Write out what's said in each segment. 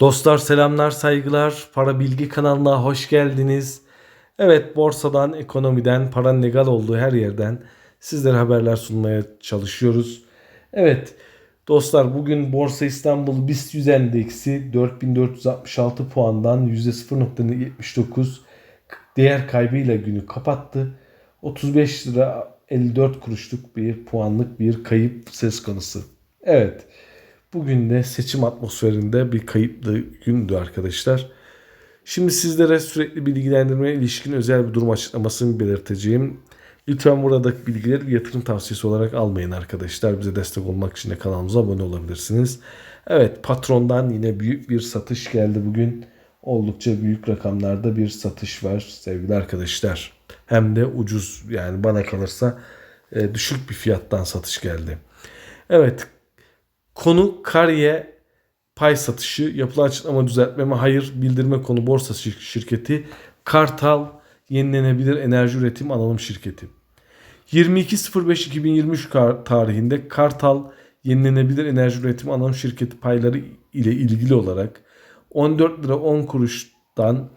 Dostlar selamlar saygılar. Para Bilgi kanalına hoş geldiniz. Evet borsadan, ekonomiden, paranın legal olduğu her yerden sizlere haberler sunmaya çalışıyoruz. Evet dostlar bugün Borsa İstanbul BIST 100 endeksi 4466 puandan %0.79 değer kaybıyla günü kapattı. 35 lira 54 kuruşluk bir puanlık bir kayıp söz konusu. Evet. Bugün de seçim atmosferinde bir kayıplı gündü arkadaşlar. Şimdi sizlere sürekli bilgilendirmeye ilişkin özel bir durum açıklamasını belirteceğim. Lütfen buradaki bilgileri bir yatırım tavsiyesi olarak almayın arkadaşlar. Bize destek olmak için de kanalımıza abone olabilirsiniz. Evet patrondan yine büyük bir satış geldi bugün. Oldukça büyük rakamlarda bir satış var sevgili arkadaşlar. Hem de ucuz yani bana kalırsa e, düşük bir fiyattan satış geldi. Evet Konu Kariye pay satışı. Yapılan açıklama düzeltmeme hayır bildirme konu borsa şir- şirketi. Kartal yenilenebilir enerji üretim anonim şirketi. 22.05.2023 kar- tarihinde Kartal yenilenebilir enerji üretim anonim şirketi payları ile ilgili olarak 14 lira 10 kuruştan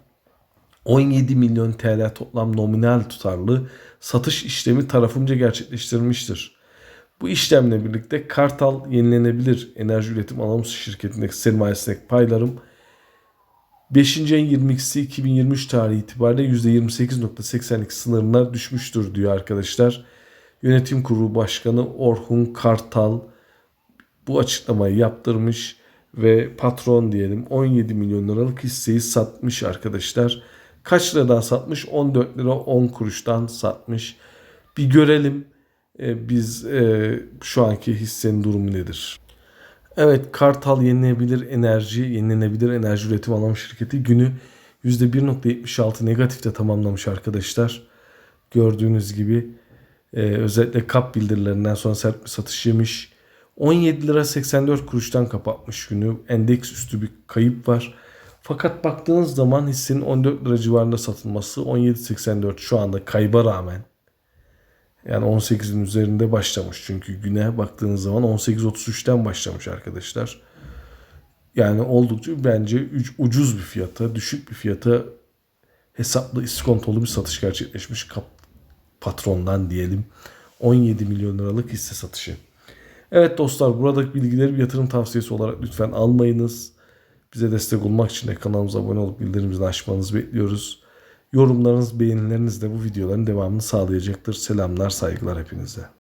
17 milyon TL toplam nominal tutarlı satış işlemi tarafımca gerçekleştirilmiştir. Bu işlemle birlikte Kartal Yenilenebilir Enerji Üretim Anonim Şirketi'ndeki sermayesindeki paylarım 5. ayın 22'si 2023 tarihi itibariyle %28.82 sınırına düşmüştür diyor arkadaşlar. Yönetim Kurulu Başkanı Orhun Kartal bu açıklamayı yaptırmış ve patron diyelim 17 milyon liralık hisseyi satmış arkadaşlar. Kaç liradan satmış? 14 lira 10 kuruştan satmış. Bir görelim biz e, şu anki hissenin durumu nedir? Evet Kartal Yenilenebilir Enerji, Yenilenebilir Enerji Üretim Anonim Şirketi günü %1.76 negatifte tamamlamış arkadaşlar. Gördüğünüz gibi e, özellikle kap bildirilerinden sonra sert bir satış yemiş. 17 lira 84 kuruştan kapatmış günü. Endeks üstü bir kayıp var. Fakat baktığınız zaman hissenin 14 lira civarında satılması 17.84 şu anda kayba rağmen yani 18'in üzerinde başlamış çünkü güne baktığınız zaman 18.33'ten başlamış arkadaşlar. Yani oldukça bence ucuz bir fiyata, düşük bir fiyata hesaplı iskontolu bir satış gerçekleşmiş kap patrondan diyelim. 17 milyon liralık hisse satışı. Evet dostlar buradaki bilgileri bir yatırım tavsiyesi olarak lütfen almayınız. Bize destek olmak için de kanalımıza abone olup bildirimimizi açmanızı bekliyoruz. Yorumlarınız, beğenileriniz de bu videoların devamını sağlayacaktır. Selamlar, saygılar hepinize.